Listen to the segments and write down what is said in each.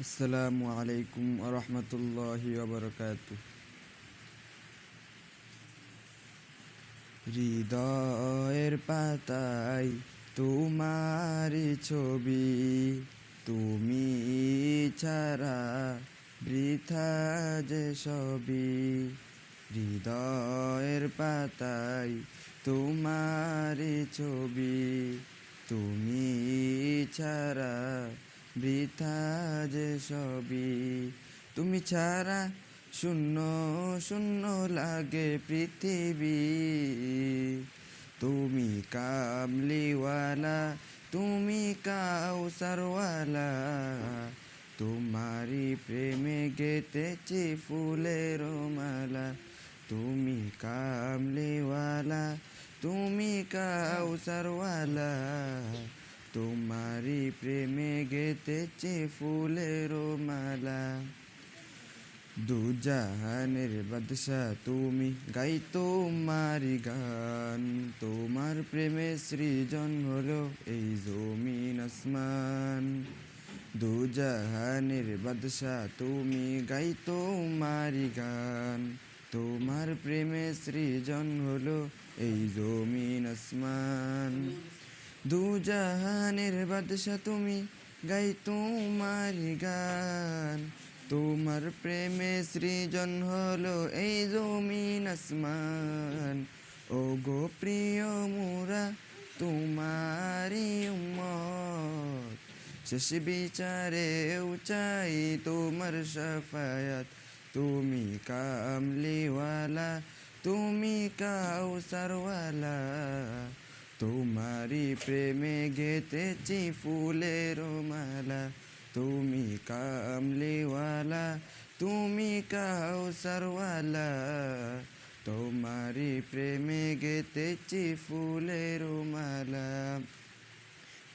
আসসালামু আলাইকুম রহমতুল্লাহি ওবরকাত হৃদয়ের পাতায় তোমারি ছবি, তুমি ছাড়া বৃথা যে সবই। হৃদয়ের পাতায় তোমারি ছবি, তুমি ছাড়া বৃথা যে সবই, তুমি ছাড়া শূন্য শূন্য লাগে পৃথিবী। তুমি কামলিওয়ালা, তুমি কাউসারওয়ালা। তোমারি প্রেমে গেতেছি ফুলের মালা। তুমি কামলিওয়ালা, তুমি কাউসারওয়ালা। তোমারি প্রেমে গেতেছে ফুলের মালা। দুজাহানের বাদশা তুমি, গাই তোমারি গান। তোমার প্রেমে সৃজন হলো এই জমিন আসমান। দুজাহানের বাদশা তুমি, গাই তোমারি গান। তোমার প্রেমে সৃজন হলো এই জমিন আসমান। দুজাহানের বাদশা তুমি, গাই তোমারি গান। তোমার প্রেমে সৃজন হলো এই জমিন আসমান। ও গো প্রিয় মোরা তোমারি উম্মত। শেষ বিচারে চাই তোমার সাফায়াত। তুমি কামলিওয়ালা, তুমি কাউসারওয়ালা। তোমারি প্রেমে গেতেছি ফুলের মালা। তুমি কামলিওয়ালা, তুমি কাউসারওয়ালা। তোমারি প্রেমে গেতেছি ফুলের মালা।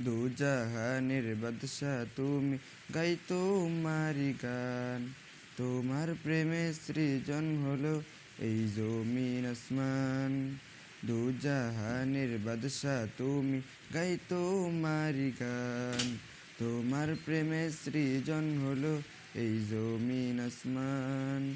দুজাহানের বাদশা তুমি গাই তোমারি গান। তোমার প্রেমে সৃজন হলো এই জমিন আসমান। দুজাহানের বাদশা তুমি গাই তোমারি গান। তোমার প্রেমে সৃজন হলো এই জমিন আসমান।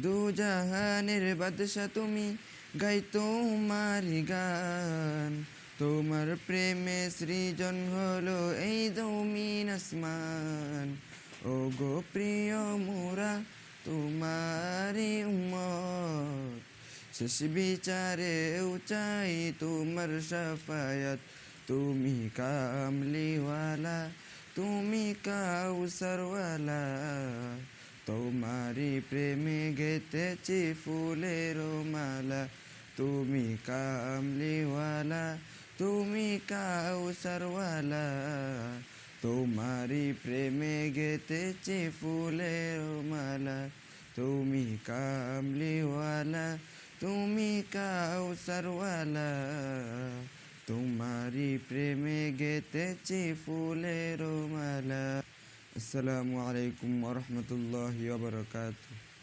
দুজাহানের বাদশা তুমি গাই তোমারি গান। তোমার প্রেমে সৃজন হলো এই জমিন আসমান। ও গো প্রিয় মোরা, তোমারি উম্মত শেষ বিচারে চাই তোমার সাফায়াত। তুমি কামলিওয়ালা, তুমি কাউসারওয়ালা। তোমারি প্রেমে গেতেছি ফুলের মালা। তুমি কামলিওয়ালা, তুমি কাউসারওয়ালা। তোমারি প্রেমে গেতেছি ফুলের মালা। তুমি কামলিওয়ালা তুমি কাউসারওয়ালা তোমারি প্রেমে গেতেছি ফুলের মালা। আসসালামু আলাইকুম রহমতুল্লাহ বারকাতুহ।